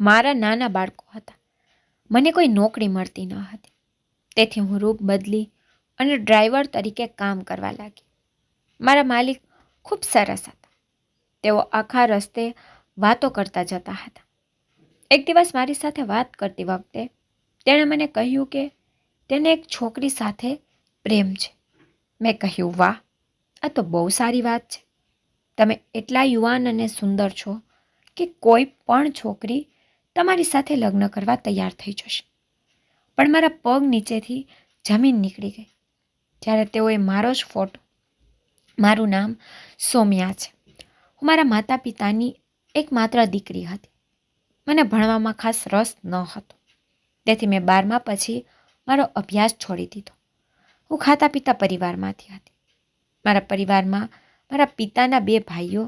મારા નાના બાળકો હતા. મને કોઈ નોકરી મળતી ન હતી. તેથી હું રૂપ બદલી અને ડ્રાઈવર તરીકે કામ કરવા લાગી. મારા માલિક ખૂબ સરસ હતા. તેઓ આખા રસ્તે વાતો કરતા જતા હતા. એક દિવસ મારી સાથે વાત કરતી વખતે તેણે મને કહ્યું કે તેને એક છોકરી સાથે પ્રેમ છે. મેં કહ્યું, વાહ, આ તો બહુ સારી વાત છે. તમે એટલા યુવાન અને સુંદર છો કે કોઈ પણ છોકરી તમારી સાથે લગ્ન કરવા તૈયાર થઈ જશે. પણ મારા પગ નીચેથી જમીન નીકળી ગઈ. જ્યારે તેઓએ મારો જ ફોટો, મારું નામ સોમ્યા છે. હું મારા માતા પિતાની એકમાત્ર દીકરી હતી. મને ભણવામાં ખાસ રસ ન હતો. તેથી મેં બારમા પછી મારો અભ્યાસ છોડી દીધો. હું ખાતા પીતા પરિવારમાંથી હતી. મારા પરિવારમાં મારા પિતાના બે ભાઈઓ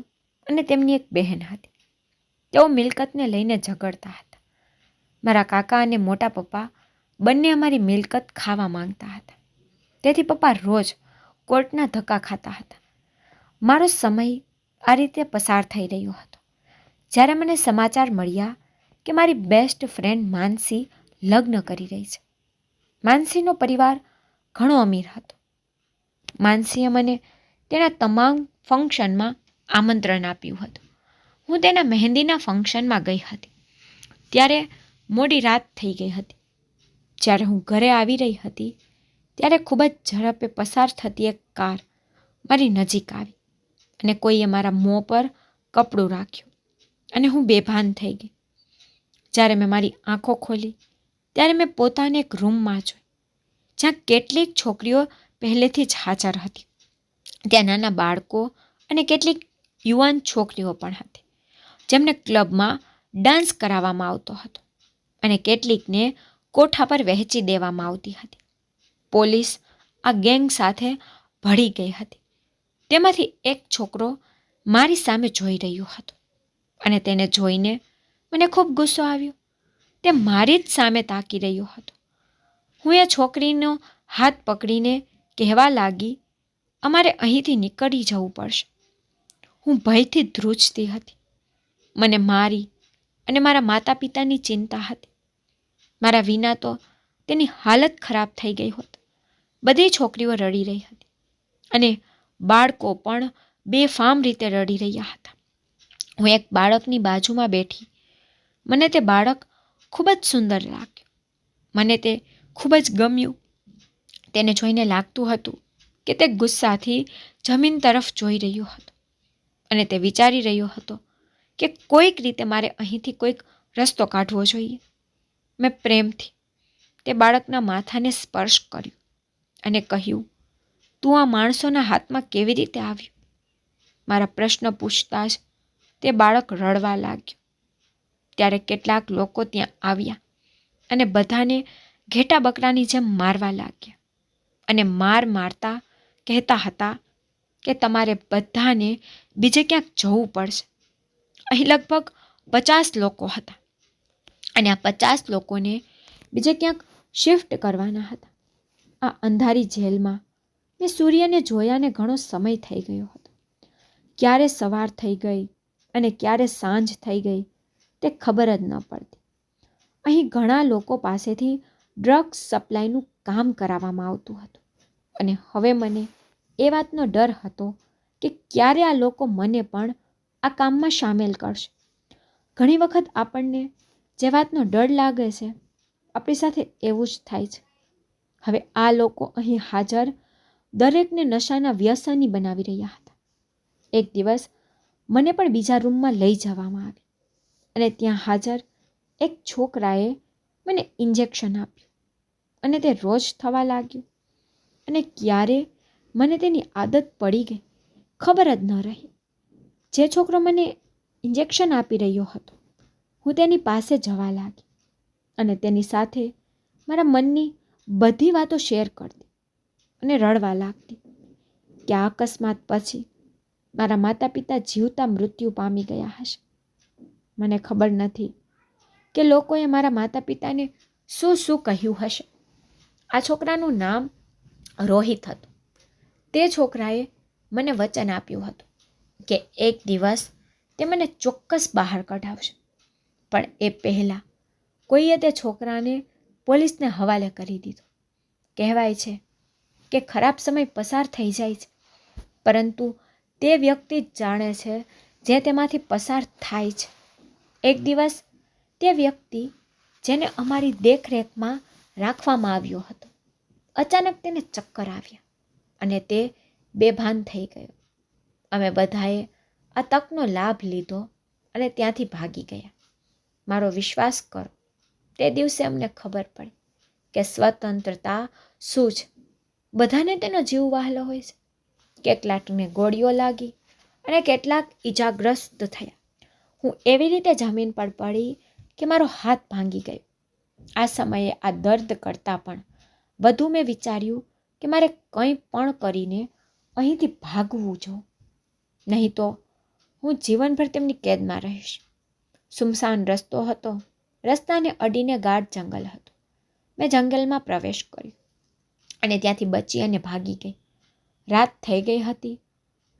અને તેમની એક બહેન હતી. તેઓ મિલકતને લઈને ઝઘડતા હતા. મારા કાકા અને મોટા પપ્પા બંને અમારી મિલકત ખાવા માંગતા હતા. તેથી પપ્પા રોજ કોર્ટના ધક્કા ખાતા હતા. મારો સમય આ રીતે પસાર થઈ રહ્યો હતો. જ્યારે મને સમાચાર મળ્યા કે મારી બેસ્ટ ફ્રેન્ડ માનસી લગ્ન કરી રહી છે. માનસીનો પરિવાર ઘણો અમીર હતો. માનસીએ મને તેના તમામ ફંક્શનમાં આમંત્રણ આપ્યું હતું. હું તેના મહેંદીના ફંક્શનમાં ગઈ હતી. ત્યારે મોડી રાત થઈ ગઈ હતી. જ્યારે હું ઘરે આવી રહી હતી, ત્યારે ખૂબ જ ઝડપે પસાર થતી એક કાર મારી નજીક આવી અને કોઈએ મારા મોં પર કપડું રાખ્યું અને હું બેભાન થઈ ગઈ. જ્યારે મેં મારી આંખો ખોલી, ત્યારે મેં પોતાને એક રૂમમાં જોઈ, જ્યાં કેટલીક છોકરીઓ પહેલેથી જ હાજર હતી. ત્યાં નાના બાળકો અને કેટલીક યુવાન છોકરીઓ પણ હતી. જેમને ક્લબમાં ડાન્સ કરાવવામાં આવતો હતો અને કેટલીકને કોઠા પર વહેંચી દેવામાં આવતી હતી. પોલીસ આ ગેંગ સાથે ભળી ગઈ હતી. તેમાંથી એક છોકરો મારી સામે જોઈ રહ્યો હતો અને તેને જોઈને મને ખૂબ ગુસ્સો આવ્યો. તે મારી જ સામે તાકી રહ્યો હતો. હું એ છોકરીનો હાથ પકડીને કહેવા લાગી, અમારે અહીંથી નીકળી જવું પડશે. હું ભયથી ધ્રુજતી હતી. મને મારી અને મારા માતા પિતાની ચિંતા હતી. મારા વિના તો તેની હાલત ખરાબ થઈ ગઈ હોત. બધી છોકરીઓ રડી રહી હતી અને બાળકો પણ બેફામ રીતે રડી રહ્યા હતા. હું એક બાળકની બાજુમાં બેઠી. મને તે બાળક ખૂબ જ સુંદર લાગ્યું. મને તે ખૂબ જ ગમ્યું. તેને જોઈને લાગતું હતું કે તે ગુસ્સાથી જમીન તરફ જોઈ રહ્યો હતો અને તે વિચારી રહ્યો હતો કે કોઈક રીતે મારે અહીંથી કોઈક રસ્તો કાઢવો જોઈએ. મેં પ્રેમથી તે બાળકના માથાને સ્પર્શ કર્યો અને કહ્યું, તું આ માણસોના હાથમાં કેવી રીતે આવ્યું? મારા પ્રશ્ન પૂછતા જ તે બાળક રડવા લાગ્યું. ત્યારે કેટલાક લોકો ત્યાં આવ્યા અને બધાને ઘેટા બકરાની જેમ મારવા લાગ્યા અને માર મારતા કહેતા હતા કે તમારે બધાને બીજે ક્યાંક જવું પડશે. અહીં લગભગ પચાસ લોકો હતા. અને આ પચાસ લોકોને બીજે ક્યાંક શિફ્ટ કરવાના હતા. આ અંધારી જેલમાં મેં સૂર્યને જોયાને ઘણો સમય થઈ ગયો હતો. ક્યારે સવાર થઈ ગઈ અને ક્યારે સાંજ થઈ ગઈ તે ખબર જ ન પડતી. અહીં ઘણા લોકો પાસેથી ડ્રગ્સ સપ્લાયનું કામ કરાવવામાં આવતું હતું. અને હવે મને એ વાતનો ડર હતો કે ક્યારે આ લોકો મને પણ આ કામમાં સામેલ કરશે. ઘણી વખત આપણને જે વાતનો ડર લાગે છે, આપણી સાથે એવું જ થાય છે. હવે આ લોકો અહીં હાજર દરેકને નશાના વ્યસની બનાવી રહ્યા હતા. એક દિવસ મને પણ બીજા રૂમમાં લઈ જવામાં આવી અને ત્યાં હાજર એક છોકરાએ મને ઇન્જેક્શન આપ્યું અને તે રોજ થવા લાગ્યું અને ક્યારે મને તેની આદત પડી ગઈ ખબર જ ન રહી. જે છોકરો મને ઇન્જેક્શન આપી રહ્યો હતો, હું તેની પાસે જવા લાગી અને તેની સાથે મારા મનની બધી વાતો શેર કરતી અને રડવા લાગતી. કે આ અકસ્માત પછી મારા માતા પિતા જીવતા મૃત્યુ પામી ગયા હશે. મને ખબર નથી કે લોકોએ મારા માતા પિતાને શું શું કહ્યું હશે. આ છોકરાનું નામ રોહિત હતું. તે છોકરાએ મને વચન આપ્યું હતું. કે એક દિવસ તે મને ચોક્કસ બહાર કઢાવશે. પણ એ પહેલાં કોઈએ તે છોકરાને પોલીસને હવાલે કરી દીધો. કહેવાય છે કે ખરાબ સમય પસાર થઈ જાય છે. પરંતુ તે વ્યક્તિ જાણે છે જે તેમાંથી પસાર થાય છે. એક દિવસ તે વ્યક્તિ જેને અમારી દેખરેખમાં રાખવામાં આવ્યો હતો, અચાનક તેને ચક્કર આવ્યા અને તે બેભાન થઈ ગયો. અમે બધાએ આ તકનો લાભ લીધો અને ત્યાંથી ભાગી ગયા. મારો વિશ્વાસ કરો, તે દિવસે અમને ખબર પડી કે સ્વતંત્રતા શું છે. બધાને તેનો જીવ વહાલો હોય છે. કેટલાકને ગોળીઓ લાગી અને કેટલાક ઈજાગ્રસ્ત થયા. હું એવી રીતે જમીન પર પડી કે મારો હાથ ભાંગી ગયો. આ સમયે આ દર્દ કરતાં પણ વધુ મેં વિચાર્યું કે મારે કંઈ પણ કરીને અહીંથી ભાગવું જો. નહીં તો હું જીવનભર તેમની કેદમાં રહીશ. સુમસાન રસ્તો હતો. રસ્તાને અડીને ગાઢ જંગલ હતું. મેં જંગલમાં પ્રવેશ કર્યો અને ત્યાંથી બચી અને ભાગી ગઈ. રાત થઈ ગઈ હતી.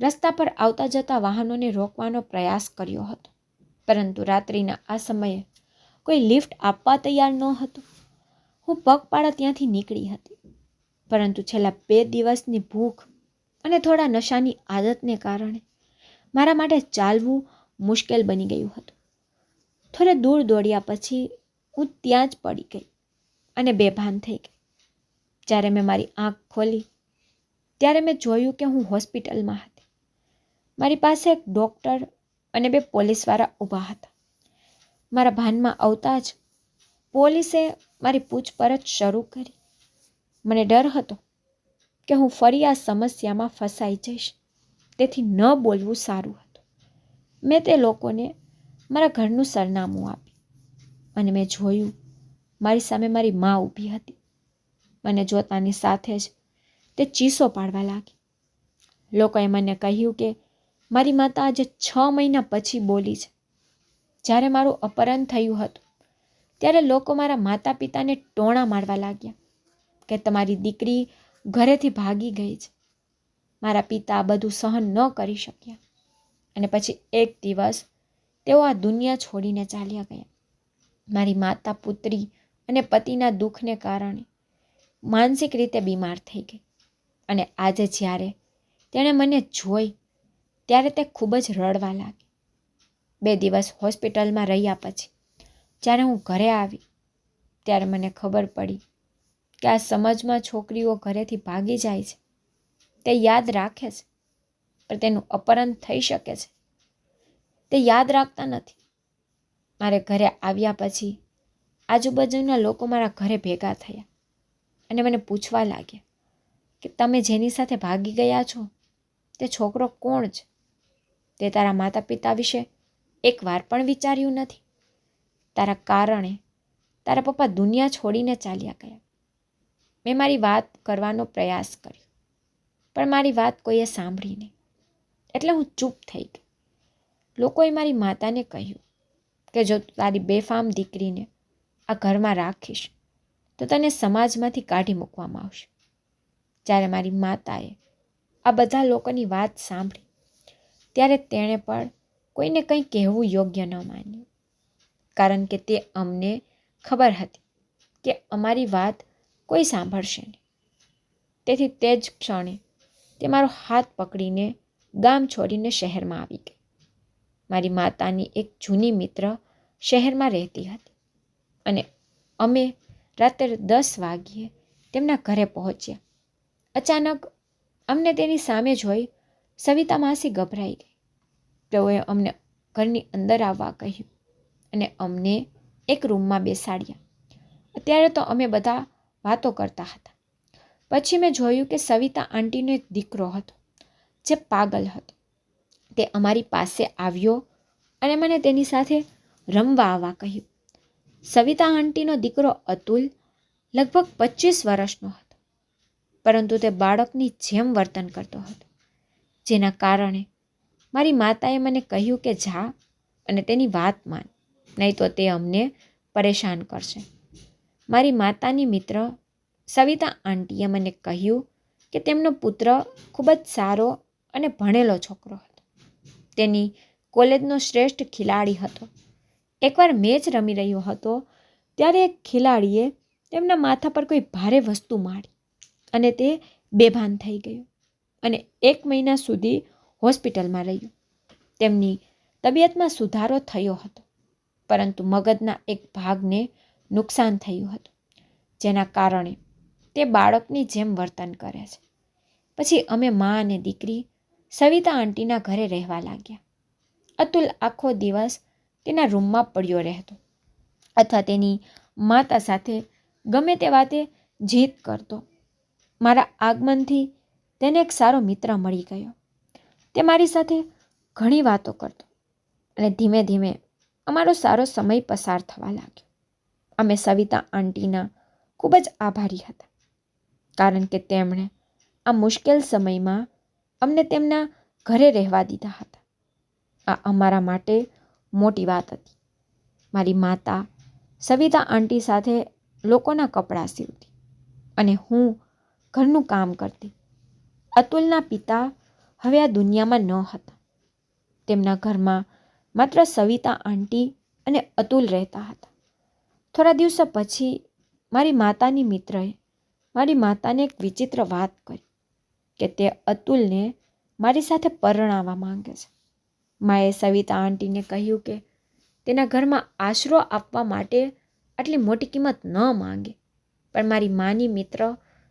રસ્તા પર આવતા જતા વાહનોને રોકવાનો પ્રયાસ કર્યો હતો. પરંતુ રાત્રિના આ સમયે કોઈ લિફ્ટ આપવા તૈયાર ન હતું હું પગપાળા ત્યાંથી નીકળી હતી. પરંતુ છેલ્લા બે દિવસની ભૂખ અને થોડા નશાની આદતને કારણે મારા માટે ચાલવું મુશ્કેલ બની ગયું હતું. થોડે દૂર દોડ્યા પછી હું ત્યાં જ પડી ગઈ અને બેભાન થઈ ગઈ. જ્યારે મેં મારી આંખ ખોલી, ત્યારે મેં જોયું કે હું હોસ્પિટલમાં હતી. મારી પાસે એક ડૉક્ટર અને બે પોલીસવાળા ઊભા હતા. મારા ભાનમાં આવતા જ પોલીસે મારી પૂછપરછ શરૂ કરી. મને ડર હતો કે હું ફરી આ સમસ્યામાં ફસાઈ જઈશ. તેથી ન બોલવું સારું હતું. મેં તે લોકોને મારા ઘરનું સરનામું આપ્યું અને મેં જોયું, મારી સામે મારી મા ઊભી હતી. મને જોતાની સાથે જ તે ચીસો પાડવા લાગી. લોકોએ મને કહ્યું કે, મારી માતા આજે છ મહિના પછી બોલી છે. જ્યારે મારું અપહરણ થયું હતું, ત્યારે લોકો મારા માતા પિતાને ટોણા મારવા લાગ્યા કે તમારી દીકરી ઘરેથી ભાગી ગઈ છે. મારા પિતા આ બધું સહન ન કરી શક્યા. અને પછી એક દિવસ તેઓ આ દુનિયા છોડીને ચાલ્યા ગયા. મારી માતા પુત્રી અને પતિના દુઃખને કારણે માનસિક રીતે બીમાર થઈ ગઈ. અને આજે જ્યારે તેણે મને જોઈ, ત્યારે તે ખૂબ જ રડવા લાગી. બે દિવસ હોસ્પિટલમાં રહ્યા પછી, જ્યારે હું ઘરે આવી, ત્યારે મને ખબર પડી કે આ સમજમાં છોકરીઓ ઘરેથી ભાગી જાય છે. તે યાદ રાખે છે, પણ તેનું અપહરણ થઈ શકે છે. તે યાદ રાખતા નથી. મારે ઘરે આવ્યા પછી આજુબાજુના લોકો મારા ઘરે ભેગા થયા અને મને પૂછવા લાગ્યા કે તમે જેની સાથે ભાગી ગયા છો? તે છોકરો કોણ છે? તે તારા માતા પિતા વિશે એકવાર પણ વિચાર્યું નથી. તારા કારણે તારા પપ્પા દુનિયા છોડીને ચાલ્યા ગયા. મેં મારી વાત કરવાનો પ્રયાસ કર્યો. પણ મારી વાત કોઈએ સાંભળી નહીં. એટલે હું ચૂપ થઈ ગઈ. લોકોએ મારી માતાને કહ્યું કે જો તારી બેફામ દીકરીને આ ઘરમાં રાખીશ, તો તને સમાજમાંથી કાઢી મૂકવામાં આવશે. જ્યારે મારી માતાએ આ બધા લોકોની વાત સાંભળી, ત્યારે તેણે પણ કોઈને કંઈ કહેવું યોગ્ય ન માન્યું. કારણ કે તે અમને ખબર હતી કે અમારી વાત કોઈ સાંભળશે નહીં. તેથી તે જ ક્ષણે તે મારો હાથ પકડીને ગામ છોડીને શહેરમાં આવી ગઈ. મારી માતાની એક જૂની મિત્ર શહેરમાં રહેતી હતી અને અમે રાત્રે દસ વાગ્યે તેમના ઘરે પહોંચ્યા. અચાનક અમને તેની સામે જોઈ સવિતા માસી ગભરાઈ ગઈ. તેઓએ અમને ઘરની અંદર આવવા કહ્યું અને અમને એક રૂમમાં બેસાડ્યા. અત્યારે તો અમે બધા વાતો કરતા હતા. પછી મેં જોયું કે સવિતા આંટીનો એક દીકરો હતો, જે પાગલ હતો. તે અમારી પાસે આવ્યો અને મને તેની સાથે રમવા આવવા કહ્યું. સવિતા આંટીનો દીકરો અતુલ લગભગ પચીસ વર્ષનો હતો, પરંતુ તે બાળકની જેમ વર્તન કરતો હતો, જેના કારણે મારી માતાએ મને કહ્યું કે જા અને તેની વાત માન, નહીં તો તે અમને પરેશાન કરશે. મારી માતાની મિત્ર સવિતા આંટીએ મને કહ્યું કે તેમનો પુત્ર ખૂબ જ સારો અને ભણેલો છોકરો હતો. તેની કોલેજનો શ્રેષ્ઠ ખેલાડી હતો. એકવાર મેચ રમી રહ્યો હતો ત્યારે એક ખેલાડીએ તેમના માથા પર કોઈ ભારે વસ્તુ મારી અને તે બેભાન થઈ ગયો અને એક મહિના સુધી હોસ્પિટલમાં રહ્યું. તેમની તબિયતમાં સુધારો થયો હતો, પરંતુ મગજના એક ભાગને નુકસાન થયું હતું, જેના કારણે તે બાળકની જેમ વર્તન કરે છે. પછી અમે મા અને દીકરી સવિતા આંટીના ઘરે રહેવા લાગ્યા. અતુલ આખો દિવસ તેના રૂમમાં પડ્યો રહેતો અથવા તેની માતા સાથે ગમે તે વાતે જીત કરતો. મારા આગમનથી તેને એક સારો મિત્ર મળી ગયો. તે મારી સાથે ઘણી વાતો કરતો અને ધીમે ધીમે અમારો સારો સમય પસાર થવા લાગ્યો. અમે સવિતા આંટીના ખૂબ જ આભારી હતા. કારણ કે તેમણે આ મુશ્કેલ સમયમાં અમને તેમના ઘરે રહેવા દીધા હતા. આ અમારા માટે મોટી વાત હતી. મારી માતા સવિતા આંટી સાથે લોકોના કપડાં સીવતી અને હું ઘરનું કામ કરતી. અતુલના પિતા હવે આ દુનિયામાં ન હતા. તેમના ઘરમાં માત્ર સવિતા આંટી અને અતુલ રહેતા હતા. થોડા દિવસો પછી મારી માતાની મિત્રએ મારી માતાને એક વિચિત્ર વાત કરી કે તે અતુલને મારી સાથે પરણાવવા માંગે છે. માએ સવિતા આંટીને કહ્યું કે તેના ઘરમાં આશરો આપવા માટે આટલી મોટી કિંમત ન માંગે, પણ મારી માની મિત્ર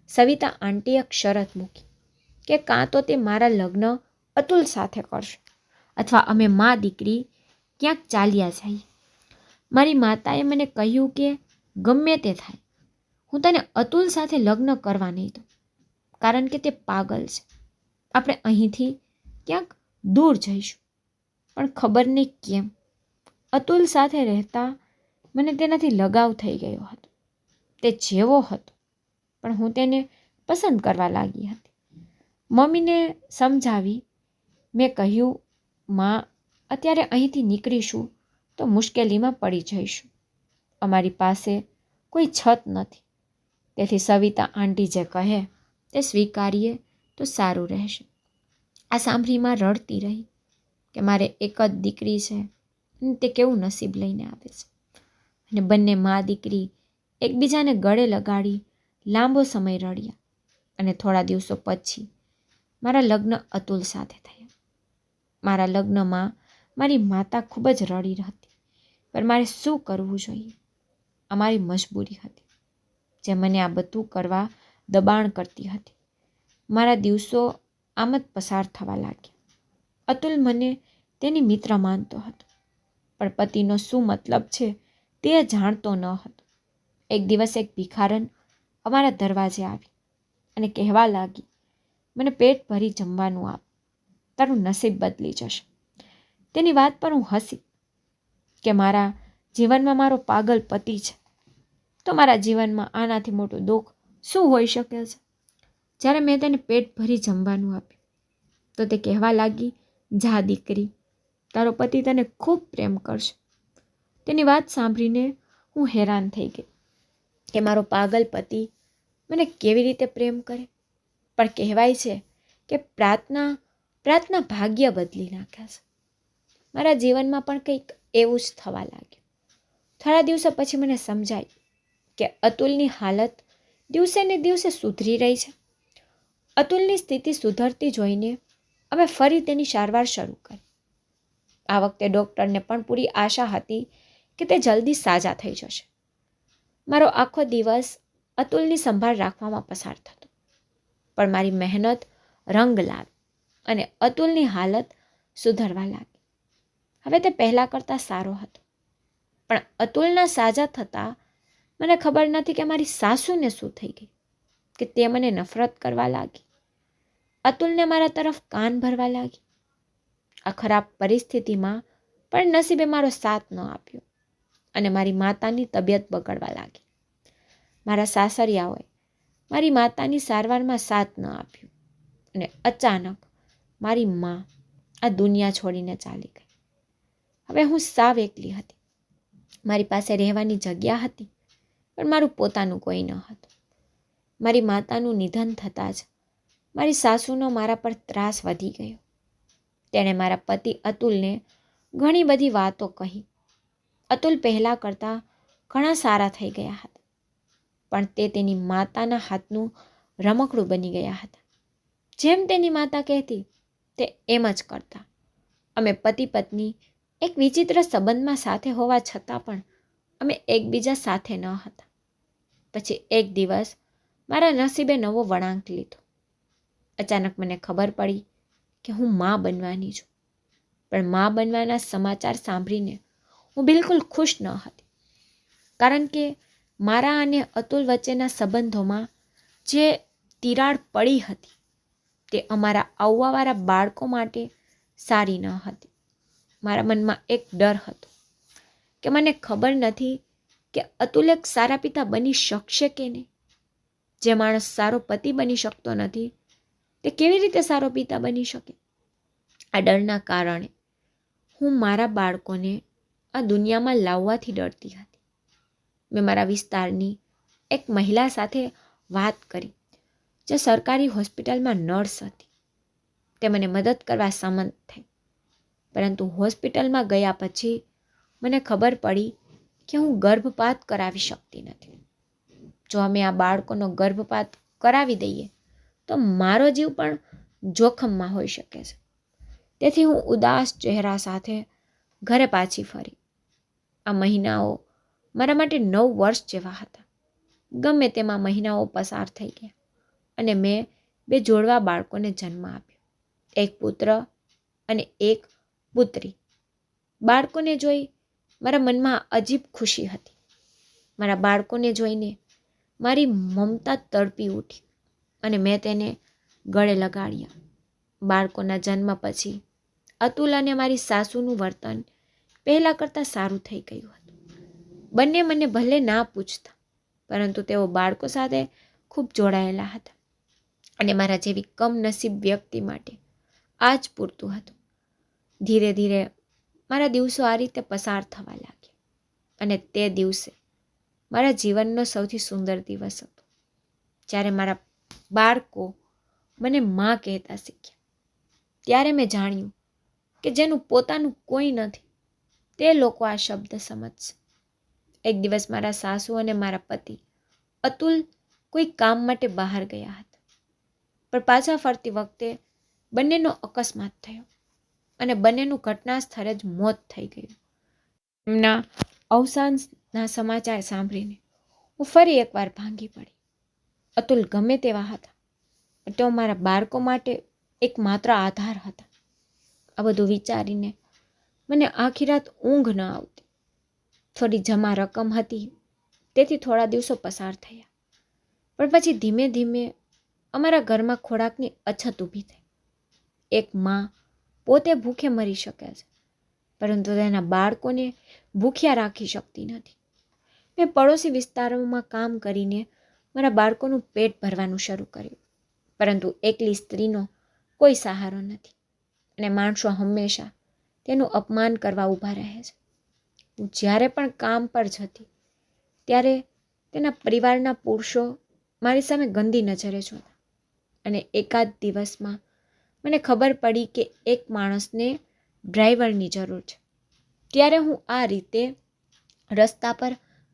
સવિતા આંટીએ એક શરત મૂકી કે કાં તો તે મારા લગ્ન અતુલ સાથે કરશે અથવા અમે મા દીકરી ક્યાંક ચાલ્યા જઈએ. મારી માતાએ મને કહ્યું કે ગમે તે થાય હું તને અતુલ સાથે લગ્ન કરવા નહીં દઉં, કારણ કે તે પાગલ છે. આપણે અહીંથી ક્યાંક દૂર જઈશું, પણ ખબર નહીં કેમ. અતુલ સાથે રહેતા મને તેનાથી લગાવ થઈ ગયો હતો. તે જેવો હતો, પણ હું તેને પસંદ કરવા લાગી હતી. મમ્મીને સમજાવી મેં કહ્યું, માં, અત્યારે અહીંથી નીકળીશું તો મુશ્કેલીમાં પડી જઈશું. અમારી પાસે કોઈ છત નથી. તેથી સવિતા આંટી જે કહે, તે સ્વીકારીએ તો સારું રહેશે. આ સાંભળીમાં રડતી રહી કે મારે એક જ દીકરી છે તે કેવું નસીબ લઈને આવે છે. અને બંને મા દીકરી એકબીજાને ગળે લગાડી લાંબો સમય રડ્યા અને થોડા દિવસો પછી મારા લગ્ન અતુલ સાથે થયા. મારા લગ્નમાં મારી માતા ખૂબ જ રડી હતી, પણ મારે શું કરવું જોઈએ? અમારી મજબૂરી હતી. જે મને આ બધું કરવા દબાણ કરતી હતી. મારા દિવસો આમ જ પસાર થવા લાગ્યા. અતુલ મને તેની મિત્ર માનતો હતો, પણ પતિનો શું મતલબ છે તે જાણતો ન હતો. એક દિવસ એક ભિખારન અમારા દરવાજે આવી અને કહેવા લાગી, મને પેટ ભરી જમવાનું આપ, તારું નસીબ બદલી જશે. તેની વાત પર હું હસી કે મારા જીવનમાં મારો પાગલ પતિ છે. તો મારા જીવનમાં આનાથી મોટું દુઃખ શું હોઈ શકે છે? જ્યારે મેં તેને પેટ ભરી જમવાનું આપ્યું, તો તે કહેવા લાગી, જા દીકરી, તારો પતિ તને ખૂબ પ્રેમ કરશે. તેની વાત સાંભળીને હું હેરાન થઈ ગઈ કે મારો પાગલ પતિ મને કેવી રીતે પ્રેમ કરે. પણ કહેવાય છે કે પ્રાર્થના પ્રાર્થના ભાગ્ય બદલી નાખ્યા છે. મારા જીવનમાં પણ કંઈક એવું જ થવા લાગ્યું. થોડા દિવસો પછી મને સમજાય કે અતુલની હાલત દિવસે ને દિવસે સુધરી રહી છે. અતુલની સ્થિતિ સુધરતી જોઈને અમે ફરી તેની સારવાર શરૂ કરી. આ વખતે ડૉક્ટરને પણ પૂરી આશા હતી કે તે જલ્દી સાજા થઈ જશે. મારો આખો દિવસ અતુલની સંભાળ રાખવામાં પસાર થતો. પણ મારી મહેનત રંગ લાવી અને અતુલની હાલત સુધરવા લાગી. હવે તે પહેલાં કરતાં સારો હતો. પણ અતુલના સાજા થતાં મને ખબર નથી કે મારી સાસુને શું થઈ ગઈ, કે તે મને નફરત કરવા લાગી. અતુલને મારા તરફ કાન ભરવા લાગી. આ ખરાબ પરિસ્થિતિમાં પણ નસીબે મારો સાથ ન આપ્યો અને મારી માતાની તબિયત બગડવા લાગી. મારા સાસરિયાઓએ મારી માતાની સારવારમાં સાથ ન આપ્યો અને અચાનક મારી મા આ દુનિયા છોડીને ચાલી ગઈ. હવે હું સાવ એકલી હતી. મારી પાસે રહેવાની જગ્યા હતી. પણ મારું પોતાનું કોઈ ન હતું. મારી માતાનું નિધન થતાં જ મારી સાસુનો મારા પર ત્રાસ વધી ગયો. તેણે મારા પતિ અતુલને ઘણી બધી વાતો કહી. અતુલ પહેલાં કરતાં ઘણા સારા થઈ ગયા હતા, પણ તે તેની માતાના હાથનું રમકડું બની ગયા હતા. જેમ તેની માતા કહેતી, તે એમ જ કરતા. અમે પતિ પત્ની એક વિચિત્ર સંબંધમાં સાથે હોવા છતાં પણ અમે એકબીજા સાથે ન હતા. પછી એક દિવસ મારા નસીબે નવો વળાંક લીધો. અચાનક મને ખબર પડી કે હું મા બનવાની છું. પણ મા બનવાના સમાચાર સાંભળીને હું બિલકુલ ખુશ ન હતી. કારણ કે મારા અને અતુલ વચ્ચેના સંબંધોમાં જે તિરાડ પડી હતી તે અમારા આવવાવાળા બાળકો માટે સારી ન હતી. મારા મનમાં એક ડર હતો. કે મને ખબર નથી કે અતુલ એક સારા પિતા બની શકશે કે નહીં? જે માણસ સારો પતિ બની શકતો નથી, તે કેવી રીતે સારો પિતા બની શકે? આ ડરના કારણે હું મારા બાળકોને આ દુનિયામાં લાવવાથી ડરતી હતી. મેં મારા વિસ્તારની એક મહિલા સાથે વાત કરી, જે સરકારી હોસ્પિટલમાં નર્સ હતી. તે મને મદદ કરવા સંમત થઈ. પરંતુ હોસ્પિટલમાં ગયા પછી મને ખબર પડી કે હું ગર્ભપાત કરાવી શકતી નથી. જો અમે આ બાળકોનો ગર્ભપાત કરાવી દઈએ, તો મારો જીવ પણ જોખમમાં હોઈ શકે છે. તેથી હું ઉદાસ ચહેરા સાથે ઘરે પાછી ફરી. આ મહિનાઓ મારા માટે નવ વર્ષ જેવા હતા. ગમે તેમાં મહિનાઓ પસાર થઈ ગયા અને મેં બે જોડવા બાળકોને જન્મ આપ્યો. એક પુત્ર અને એક પુત્રી. બાળકોને જોઈ મારા મનમાં અજીબ ખુશી હતી. મારા બાળકોને જોઈને મારી મમતા તડપી ઉઠી અને મેં તેને ગળે લગાડ્યા. બાળકોના જન્મ પછી અતુલ અને મારી સાસુનું વર્તન પહેલાં કરતાં સારું થઈ ગયું હતું. બંને મને ભલે ના પૂછતા, પરંતુ તેઓ બાળકો સાથે ખૂબ જોડાયેલા હતા અને મારા જેવી કમનસીબ વ્યક્તિ માટે આ જ પૂરતું હતું. ધીરે ધીરે મારા દિવસો આ રીતે પસાર થવા લાગ્યા. અને તે દિવસે મારા જીવનનો સૌથી સુંદર દિવસ હતો. જ્યારે મારા બાળકો મને માં કહેતા શીખ્યા. ત્યારે મેં જાણ્યું કે જેનું પોતાનું કોઈ નથી, તે લોકો આ શબ્દ સમજશે. એક દિવસ મારા સાસુ અને મારા પતિ અતુલ કોઈ કામ માટે બહાર ગયા હતા. પણ પાછા ફરતી વખતે બંનેનો અકસ્માત થયો. અને બંનેનું ઘટના સ્થળે જ મોત થઈ ગયું. એમના અવસાનના સમાચાર સાંભળીને હું ફરી એકવાર ભાંગી પડી. અતુલ ગમે તેવા હતા તેઓ મારા બાળકો માટે એક માત્ર આધાર હતા. આ બધું વિચારીને મને આખી રાત ઊંઘ ન આવતી. થોડી જમા રકમ હતી, તેથી થોડા દિવસો પસાર થયા. પણ પછી ધીમે ધીમે અમારા ઘરમાં ખોરાકની અછત ઊભી થઈ. એક માં પોતે ભૂખે મરી શકે છે. પરંતુ તેના બાળકોને ભૂખ્યા રાખી શકતી નથી. મેં પડોશી વિસ્તારોમાં કામ કરીને મારા બાળકોનું પેટ ભરવાનું શરૂ કર્યું. પરંતુ એકલી સ્ત્રીનો કોઈ સહારો નથી. અને માણસો હંમેશા તેનું અપમાન કરવા ઊભા રહે છે. હું જ્યારે પણ કામ પર જતી, ત્યારે તેના પરિવારના પુરુષો મારી સામે ગંદી નજરે જોતા. અને એકાદ દિવસમાં મને ખબર પડી કે એક માણસને ડ્રાઈવરની જરૂર છે. ત્યારે હું આ રીતે રસ્તા પર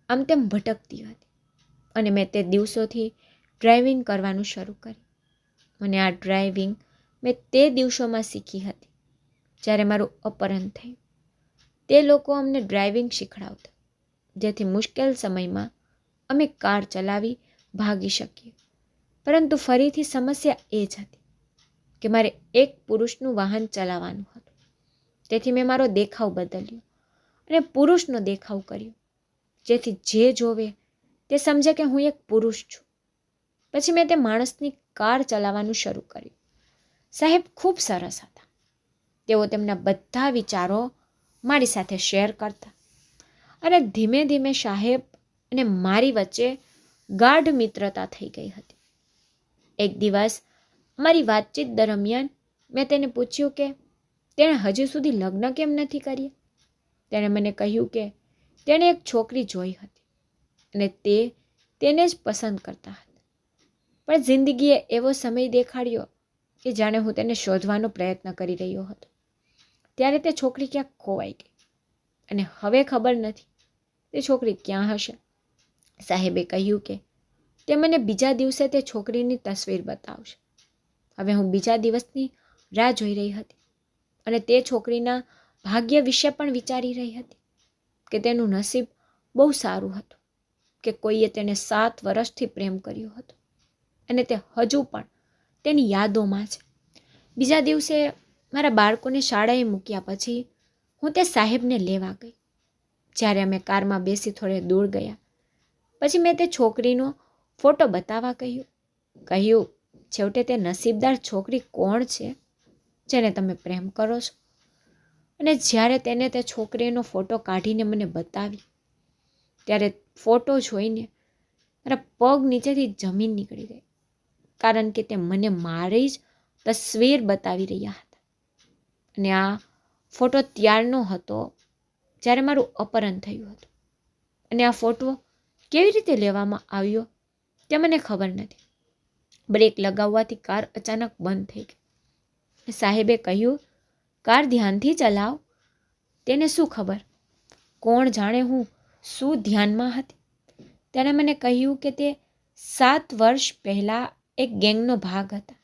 આમ તેમ ભટકતી હતી અને મેં તે દિવસોથી ડ્રાઇવિંગ કરવાનું શરૂ કર્યું. મને આ ડ્રાઇવિંગ મેં તે દિવસોમાં શીખી હતી, જ્યારે મારું અપહરણ થયું. તે લોકો અમને ડ્રાઇવિંગ શીખડાવતા, જેથી મુશ્કેલ સમયમાં અમે કાર ચલાવી ભાગી શકીએ. પરંતુ ફરીથી સમસ્યા એ જ હતી કે મારે એક પુરુષનું વાહન ચલાવવાનું હતું. તેથી મેં મારો દેખાવ બદલ્યો અને પુરુષનો દેખાવ કર્યો. જેથી જે જોવે તે સમજે કે હું એક પુરુષ છું. પછી મેં તે માણસની કાર ચલાવવાનું શરૂ કર્યું. સાહેબ, ખૂબ સરસ હતા. તેઓ તેમના બધા વિચારો મારી સાથે શેર કરતા. અને ધીમે ધીમે સાહેબ અને મારી વચ્ચે ગાઢ મિત્રતા થઈ ગઈ હતી. એક દિવસ અમારી વાતચીત દરમિયાન મેં તેને પૂછ્યું કે, તેણે હજુ સુધી લગ્ન કેમ નથી કર્યા? તેણે મને કહ્યું કે, તેણે એક છોકરી જોઈ હતી અને તે તેને જ પસંદ કરતા હતા. પણ જિંદગીએ એવો સમય દેખાડ્યો કે જાણે હું તેને શોધવાનો પ્રયત્ન કરી રહ્યો હતો. ત્યારે તે છોકરી ક્યાંક ખોવાઈ ગઈ. અને હવે ખબર નથી તે છોકરી ક્યાં હશે. સાહેબે કહ્યું કે, તે મને બીજા દિવસે તે છોકરીની તસવીર બતાવશે. હવે હું બીજા દિવસની રાહ જોઈ રહી હતી. અને તે છોકરીના ભાગ્ય વિશે પણ વિચારી રહી હતી કે તેનું નસીબ બહુ સારું હતું, કે કોઈએ તેને સાત વર્ષથી પ્રેમ કર્યો હતો. અને તે હજુ પણ તેની યાદોમાં છે. બીજા દિવસે મારા બાળકોને શાળાએ મૂક્યા પછી હું તે સાહેબને લેવા ગઈ, જ્યારે અમે કારમાં બેસી થોડે દૂર ગયા. પછી મેં તે છોકરીનો ફોટો બતાવવા કહ્યું કહ્યું છેવટે તે નસીબદાર છોકરી કોણ છે, જેને તમે પ્રેમ કરો છો? અને જ્યારે તેને તે છોકરીનો ફોટો કાઢીને મને બતાવી, ત્યારે ફોટો જોઈને મારા પગ નીચેથી જમીન નીકળી ગઈ, કારણ કે તે મને મારી જ તસવીર બતાવી રહ્યા હતા. અને આ ફોટો ત્યારનો હતો, જ્યારે મારું અપહરણ થયું હતું. અને આ ફોટો કેવી રીતે લેવામાં આવ્યો, તે મને ખબર નથી. બ્રેક લગાવવાથી કાર અચાનક બંધ થઈ ગઈ. સાહેબે કહ્યું, કાર ધ્યાનથી ચલાવ. તેને શું ખબર? કોણ જાણે હું શું ધ્યાનમાં હતી? તેણે મને કહ્યું કે તે સાત વર્ષ પહેલાં એક ગેંગનો ભાગ હતા.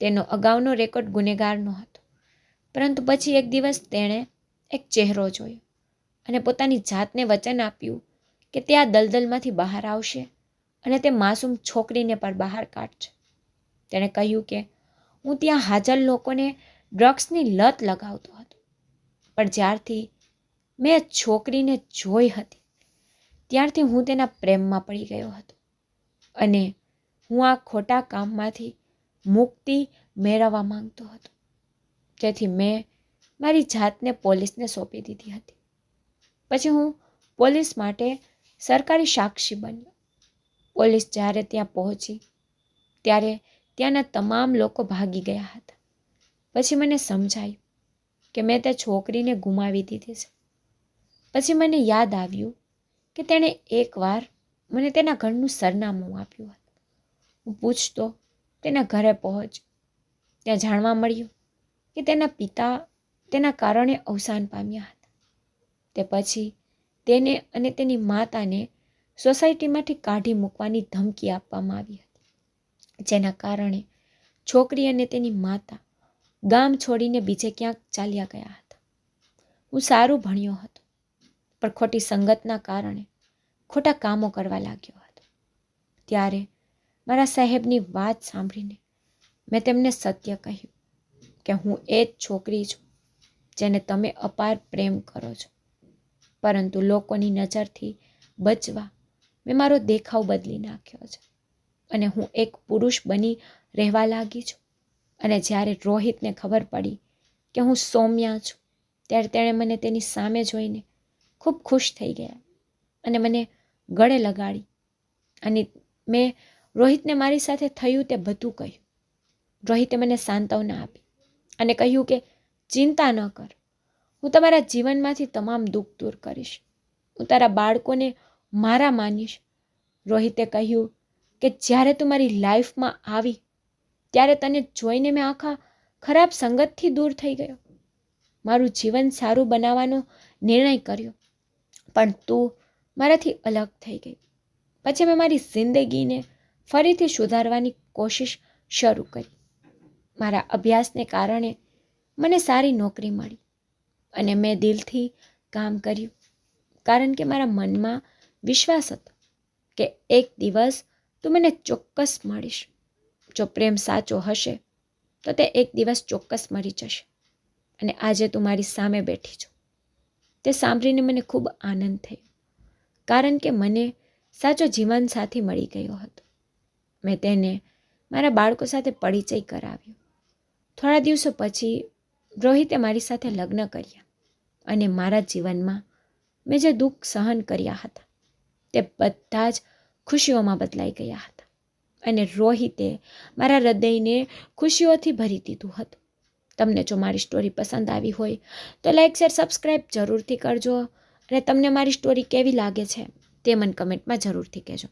તેનો અગાઉનો રેકોર્ડ ગુનેગારનો હતો. પરંતુ પછી એક દિવસ તેણે એક ચહેરો જોયો અને પોતાની જાતને વચન આપ્યું કે તે આ દલદલમાંથી બહાર આવશે. અને તે માસૂમ છોકરીને પણ બહાર કાઢશે. તેણે કહ્યું કે, હું ત્યાં હાજર લોકોને ડ્રગ્સની લત લગાવતો હતો. પણ જ્યારથી મેં છોકરીને જોઈ હતી, ત્યારથી હું તેના પ્રેમમાં પડી ગયો હતો. અને હું આ ખોટા કામમાંથી મુક્તિ મેળવવા માંગતો હતો. તેથી મેં મારી જાતને પોલીસને સોંપી દીધી હતી. પછી હું પોલીસ માટે સરકારી સાક્ષી બન્યો. પોલીસ જ્યારે ત્યાં પહોંચી, ત્યારે ત્યાંના તમામ લોકો ભાગી ગયા હતા. પછી મને સમજાયું કે મેં તે છોકરીને ગુમાવી દીધી છે. પછી મને યાદ આવ્યું કે તેણે એકવાર મને તેના ઘરનું સરનામું આપ્યું હતું. હું પૂછતો તેના ઘરે પહોંચ. ત્યાં જાણવા મળ્યું કે તેના પિતા તેના કારણે અવસાન પામ્યા હતા. તે પછી તેને અને તેની માતાને સોસાયટીમાંથી કાઢી મૂકવાની ધમકી આપવામાં આવી હતી. જેના કારણે છોકરી અને તેની માતા ગામ છોડીને બીજે ક્યાંક ચાલ્યા ગયા હતા. હું સારું ભણ્યો હતો, પણ ખોટી સંગતના કારણે ખોટા કામો કરવા લાગ્યો હતો. ત્યારે મારા સાહેબની વાત સાંભળીને મેં તેમને સત્ય કહ્યું કે હું એ જ છોકરી છું, જેને તમે અપાર પ્રેમ કરો છો. પરંતુ લોકોની નજરથી બચવા મેં મારો દેખાવ બદલી નાખ્યો છે. અને હું એક પુરુષ બની રહેવા લાગી છું. અને જ્યારે રોહિતને ખબર પડી કે હું સૌમ્યા છું, ત્યારે તેણે મને તેની સામે જોઈને ખૂબ ખુશ થઈ ગયા અને મને ગળે લગાડી. અને મેં રોહિતને મારી સાથે થયું તે બધું કહ્યું. રોહિતે મને સાંત્વના આપી અને કહ્યું કે, ચિંતા ન કર. હું તમારા જીવનમાંથી તમામ દુઃખ દૂર કરીશ. હું તારા બાળકોને મારા માનીશ. રોહિતે કહ્યું કે જ્યારે તું મારી લાઈફમાં આવી, ત્યારે તને જોઈને મેં આખા ખરાબ સંગતથી દૂર થઈ ગયો. મારું જીવન સારું બનાવવાનો નિર્ણય કર્યો, પણ તું મારાથી અલગ થઈ ગઈ. પછી મેં મારી જિંદગીને ફરીથી સુધારવાની કોશિશ શરૂ કરી. મારા અભ્યાસને કારણે મને સારી નોકરી મળી અને મેં દિલથી કામ કર્યું, કારણ કે મારા મનમાં વિશ્વાસ હતો કે એક દિવસ તું મને ચોક્કસ મળીશ. જો પ્રેમ સાચો હશે, તો તે એક દિવસ ચોક્કસ મળી જશે અને આજે તું મારી સામે બેઠી છો. તે સાંભળીને મને ખૂબ આનંદ થયો, કારણ કે મને સાચો જીવનસાથી મળી ગયો હતો. મેં તેને મારા બાળકો સાથે પરિચય કરાવ્યો. થોડા દિવસો પછી રોહિતે મારી સાથે લગ્ન કર્યા અને મારા જીવનમાં મેં જે દુઃખ સહન કર્યા હતા તે બધા જ ખુશીઓમાં બદલાઈ ગયા હતા. અને રોહિતે મારા હૃદયને ખુશીઓથી ભરી દીધું હતું. તમને જો મારી સ્ટોરી પસંદ આવી હોય, તો લાઈક શેર સબસ્ક્રાઈબ જરૂરથી કરજો. અને તમને મારી સ્ટોરી કેવી લાગે છે, તે મને કમેન્ટમાં જરૂરથી કહેજો.